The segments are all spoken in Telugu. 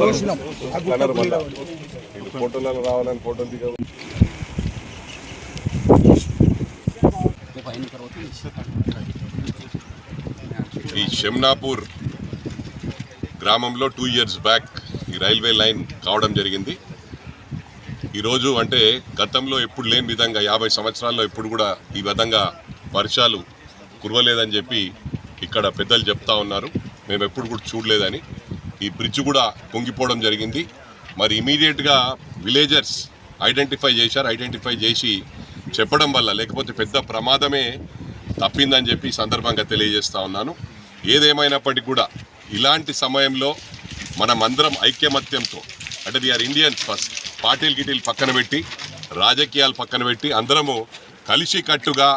చూసినాం. ఆ గుట్ట ఫోటోలలో రావాలని దిగ ఈ షమ్నాపూర్ గ్రామంలో టూ ఇయర్స్ బ్యాక్ ఈ రైల్వే లైన్ కావడం జరిగింది. ఈరోజు అంటే గతంలో ఎప్పుడు లేని విధంగా యాభై సంవత్సరాల్లో ఎప్పుడు కూడా ఈ విధంగా వర్షాలు కురవలేదని చెప్పి ఇక్కడ పెద్దలు చెప్తా ఉన్నారు. మేము ఎప్పుడు కూడా చూడలేదని. ఈ బ్రిడ్జ్ కూడా పొంగిపోవడం జరిగింది. మరి ఇమీడియట్గా విలేజర్స్ ఐడెంటిఫై చేశారు. ఐడెంటిఫై చేసి చెప్పడం వల్ల లేకపోతే పెద్ద ప్రమాదమే తప్పిందని చెప్పి సందర్భంగా తెలియజేస్తూ ఉన్నాను. ఏదేమైనప్పటికీ కూడా ఇలాంటి సమయంలో మనమందరం ఐక్యమత్యంతో అంటే వీఆర్ ఇండియన్స్ ఫస్ట్ పార్టీలు గిటీలు పక్కన పెట్టి రాజకీయాలు పక్కన పెట్టి అందరము కలిసి కట్టుగా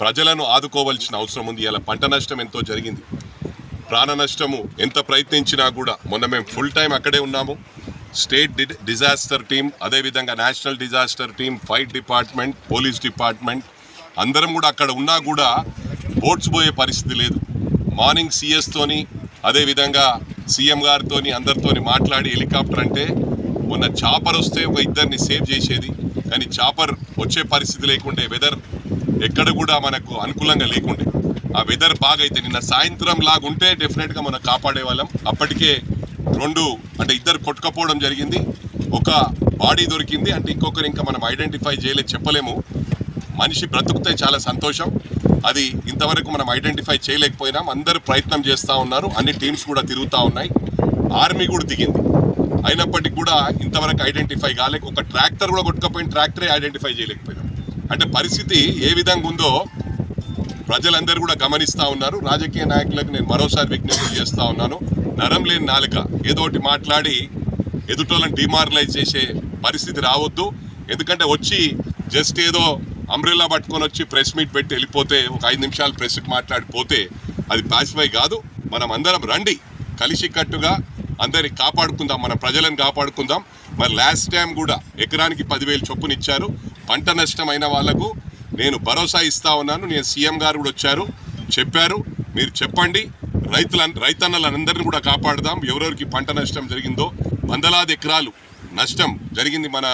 ప్రజలను ఆదుకోవాల్సిన అవసరం ఉంది. ఇలా పంట నష్టం ఎంతో జరిగింది. ప్రాణ నష్టము ఎంత ప్రయత్నించినా కూడా మొన్న మేము ఫుల్ టైం అక్కడే ఉన్నాము. స్టేట్ డి డిజాస్టర్ టీం అదేవిధంగా national disaster team fire department police department అందరం కూడా అక్కడ ఉన్నా కూడా బోట్స్ పోయే పరిస్థితి లేదు. మార్నింగ్ సిఎస్తోని అదేవిధంగా సీఎం గారితోని అందరితోని మాట్లాడి హెలికాప్టర్ అంటే మొన్న చాపర్ వస్తే ఒక ఇద్దరిని సేవ్ చేసేది. కానీ చాపర్ వచ్చే పరిస్థితి లేకుండే వెదర్ ఎక్కడ కూడా మనకు అనుకూలంగా లేకుండే. ఆ వెదర్ బాగైతే నిన్న సాయంత్రం లాగుంటే డెఫినెట్గా మనం కాపాడే వాళ్ళం అప్పటికే రెండు అంటే ఇద్దరు కొట్టుకపోవడం జరిగింది. ఒక బాడీ దొరికింది. అంటే ఇంకొకరు ఇంకా మనం ఐడెంటిఫై చేయలేదు చెప్పలేము. మనిషి బ్రతుకుతే చాలా సంతోషం. అది ఇంతవరకు మనం ఐడెంటిఫై చేయలేకపోయినాం. అందరూ ప్రయత్నం చేస్తూ ఉన్నారు. అన్ని టీమ్స్ కూడా తిరుగుతూ ఉన్నాయి. ఆర్మీ కూడా దిగింది. అయినప్పటికీ కూడా ఇంతవరకు ఐడెంటిఫై కాలేక ఒక ట్రాక్టర్ కూడా కొట్టుకపోయిన ట్రాక్టరే ఐడెంటిఫై చేయలేకపోయినాం. అంటే పరిస్థితి ఏ విధంగా ఉందో ప్రజలందరూ కూడా గమనిస్తూ ఉన్నారు. రాజకీయ నాయకులకు నేను మరోసారి విజ్ఞప్తి చేస్తూ ఉన్నాను. నరం లేని నాలుక. ఏదో ఒకటి మాట్లాడి ఎదుటోళ్ళని డిమారలైజ్ చేసే పరిస్థితి రావద్దు. ఎందుకంటే వచ్చి జస్ట్ ఏదో అంబ్రెల్లా పట్టుకొని వచ్చి ప్రెస్ మీట్ పెట్టి వెళ్ళిపోతే ఒక ఐదు నిమిషాలు ప్రెస్కి మాట్లాడిపోతే అది పాసిఫై కాదు. మనం అందరం రండి. కలిసి కట్టుగా అందరిని కాపాడుకుందాం. మన ప్రజలను కాపాడుకుందాం. మరి లాస్ట్ టైం కూడా ఎకరానికి పదివేలు చొప్పున ఇచ్చారు. పంట నష్టమైన వాళ్ళకు నేను భరోసా ఇస్తా ఉన్నాను. నేను సీఎం గారు కూడా వచ్చారు చెప్పారు. మీరు చెప్పండి. రైతుల రైతన్నలందరినీ కూడా కాపాడదాం. ఎవరెవరికి పంట నష్టం జరిగిందో వందలాది ఎకరాలు నష్టం జరిగింది మన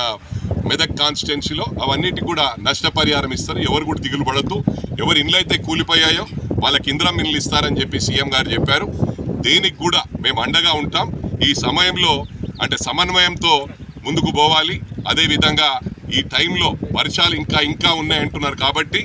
మెదక్ కాన్స్టిట్యున్సీలో. అవన్నిటికి కూడా నష్టపరిహారం ఇస్తారు. ఎవరు కూడా దిగులు పడద్దు. ఎవరు ఇండ్లు అయితే కూలిపోయాయో వాళ్ళకి ఇంద్రం ఇండ్లు ఇస్తారని చెప్పి సీఎం గారు చెప్పారు. దేనికి కూడా మేము అండగా ఉంటాం. ఈ సమయంలో అంటే సమన్వయంతో ముందుకు పోవాలి. అదేవిధంగా ఈ టైంలో వర్షాలు ఇంకా ఇంకా ఉన్నాయంటున్నారు కాబట్టి